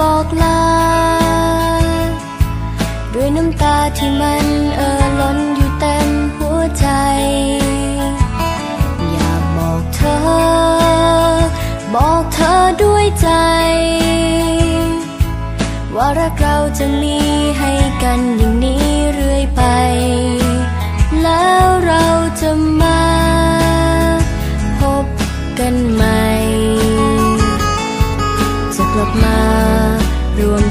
บอกลา ด้วยน้ำตาที่มันเอ่อล้นอยู่เต็มหัวใจ อยากบอกเธอ บอกเธอด้วยใจ ว่ารักเราจะมีให้กันอย่างนี้เรื่อยไป แล้วเราจะม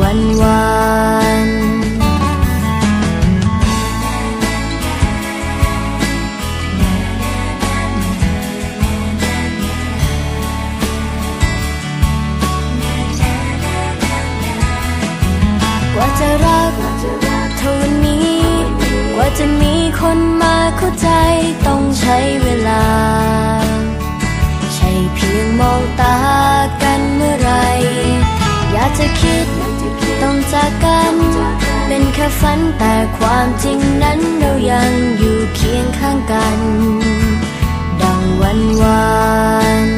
วันวานกว่าจะรักเท่านี้ กว่าจะมีคนมาเข้าใจต้องใช้เวลา ค่ฝันแต่ความจริงนั้นเรายังอยู่เคียงข้างกัน ดังวันวาน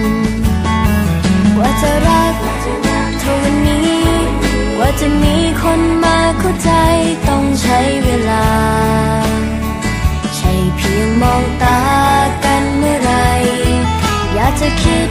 กว่าจะรักเท่านี้กว่าจะมีคนมาเข้าใจต้องใช้เวลา ใช่เพียงมองตากันเมื่อไร อยากจะคิด